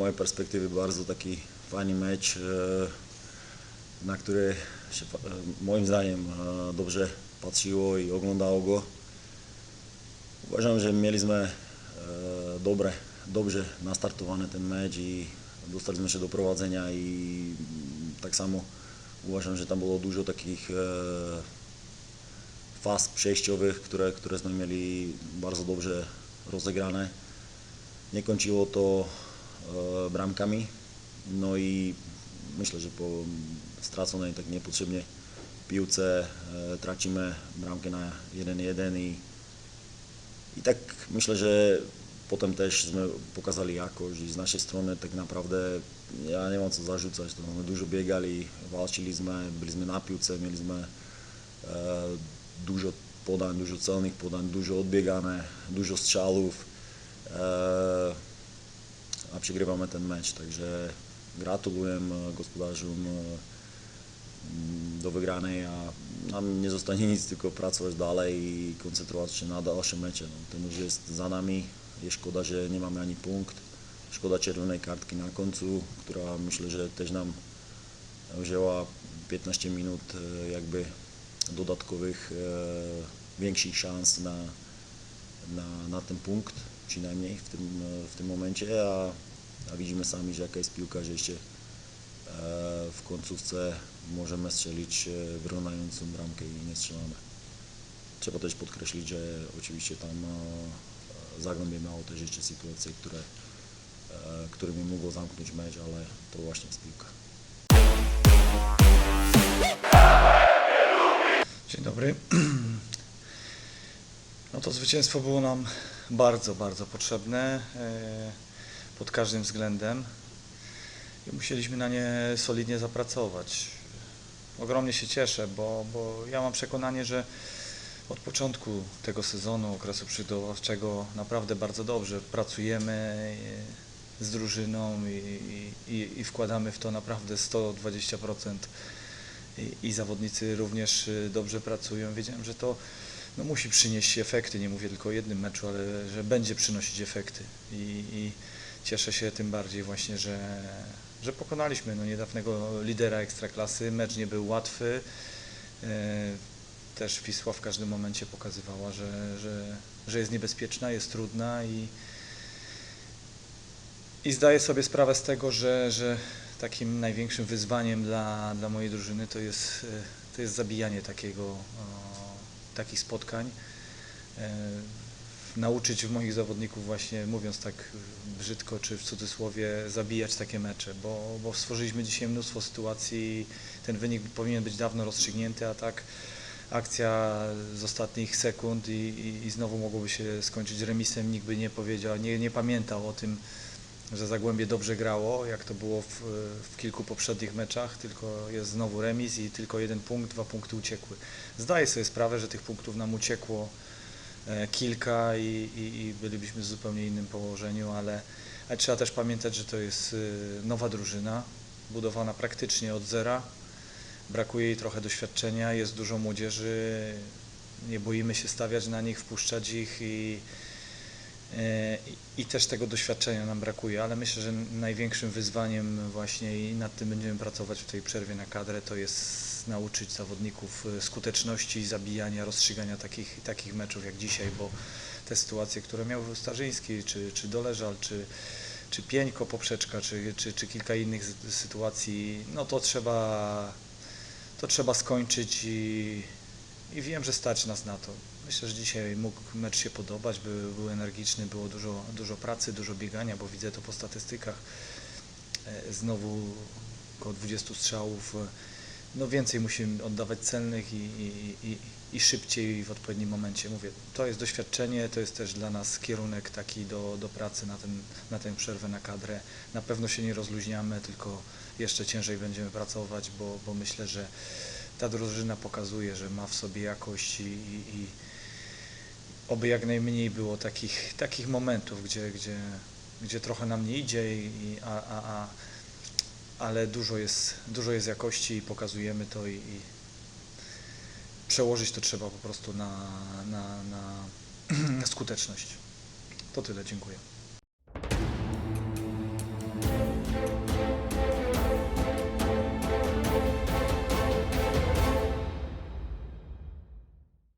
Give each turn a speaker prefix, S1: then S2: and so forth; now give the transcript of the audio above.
S1: mojej perspektywy bardzo taki fajny mecz, e, na który się e, moim zdaniem e, dobrze patrzyło i oglądało go. Uważam, że mieliśmy dobre, dobrze nastartowany ten mecz i dostaliśmy się do prowadzenia i tak samo uważam, że tam było dużo takich faz przejściowych, które, któreśmy mieli bardzo dobrze rozegrane. Nie kończyło to e, bramkami, no i myślę, że po straconej tak niepotrzebnie piłce e, tracimy bramkę na 1-1 i, i tak myślę, że potem też pokazali jakość i z naszej strony tak naprawdę ja nie mam co zarzucać, to my dużo biegali, walczyliśmy, byliśmy na piłce, mieliśmy e, dużo podań, dużo celnych podań, dużo odbiegane, dużo strzałów, e, a przegrywamy ten mecz, także gratuluję e, gospodarzom e, mm, do wygranej, a nam nie zostanie nic, tylko pracować dalej i koncentrować się na dalsze mecze. No, ten już jest za nami, jest szkoda, że nie mamy ani punkt, szkoda czerwonej kartki na końcu, która myślę, że też nam wzięła 15 minut e, jakby dodatkowych, większych szans na, na, na ten punkt, przynajmniej w tym, w tym momencie, a, a widzimy sami, że jaka jest piłka, że jeszcze e, w końcówce możemy strzelić e, wyrównającą bramkę i nie strzelamy. Trzeba też podkreślić, że oczywiście tam e, Zagłębie miało też jeszcze sytuacje, które, którymi mogło zamknąć mecz, ale to właśnie jest piłka.
S2: Dzień dobry. No to zwycięstwo było nam bardzo, bardzo potrzebne e, pod każdym względem i musieliśmy na nie solidnie zapracować. Ogromnie się cieszę, bo, bo ja mam przekonanie, że od początku tego sezonu, okresu przygotowawczego naprawdę bardzo dobrze pracujemy e, z drużyną i, i, i wkładamy w to naprawdę 120% i, i zawodnicy również y, dobrze pracują. Wiedziałem, że to no, musi przynieść efekty, nie mówię tylko o jednym meczu, ale że będzie przynosić efekty i, i cieszę się tym bardziej właśnie, że, że pokonaliśmy no, niedawnego lidera Ekstraklasy. Mecz nie był łatwy. E, Też Wisła w każdym momencie pokazywała, że, że, że jest niebezpieczna, jest trudna i, i zdaję sobie sprawę z tego, że, że takim największym wyzwaniem dla, dla mojej drużyny to jest, e, to jest zabijanie takiego, takich spotkań. E, Nauczyć moich zawodników właśnie, mówiąc tak brzydko czy w cudzysłowie, zabijać takie mecze, bo, bo stworzyliśmy dzisiaj mnóstwo sytuacji, ten wynik powinien być dawno rozstrzygnięty, a tak akcja z ostatnich sekund i, i, i znowu mogłoby się skończyć remisem, nikt by nie powiedział, nie, nie pamiętał o tym, że Zagłębie dobrze grało, jak to było w, w kilku poprzednich meczach, tylko jest znowu remis i tylko jeden punkt, dwa punkty uciekły. Zdaję sobie sprawę, że tych punktów nam uciekło e, kilka i, i, i bylibyśmy w zupełnie innym położeniu, ale, ale trzeba też pamiętać, że to jest e, nowa drużyna, budowana praktycznie od zera. Brakuje jej trochę doświadczenia, jest dużo młodzieży, nie boimy się stawiać na nich, wpuszczać ich i, I też tego doświadczenia nam brakuje, ale myślę, że największym wyzwaniem właśnie i nad tym będziemy pracować w tej przerwie na kadrę, to jest nauczyć zawodników e, skuteczności, zabijania, rozstrzygania takich, takich meczów jak dzisiaj, bo te sytuacje, które miał Starzyński, czy, czy Doleżal, czy, czy Pieńko Poprzeczka, czy, czy, czy kilka innych sy- sytuacji, no to trzeba, to trzeba skończyć i, i wiem, że stać nas na to. Myślę, że dzisiaj mógł mecz się podobać, był, był energiczny, było dużo, dużo pracy, dużo biegania, bo widzę to po statystykach. E, Znowu około 20 strzałów. E, No więcej musimy oddawać celnych i, i, i, i szybciej w odpowiednim momencie. Mówię, to jest doświadczenie, to jest też dla nas kierunek taki do, do pracy na, ten, na tę przerwę na kadrę. Na pewno się nie rozluźniamy, tylko jeszcze ciężej będziemy pracować, bo, bo myślę, że ta drużyna pokazuje, że ma w sobie jakość i, i, i oby jak najmniej było takich, takich momentów, gdzie, gdzie, gdzie trochę nam nie idzie, i, a, a, a, ale dużo jest, dużo jest jakości i pokazujemy to i, i przełożyć to trzeba po prostu na, na, na, na skuteczność. To tyle, dziękuję.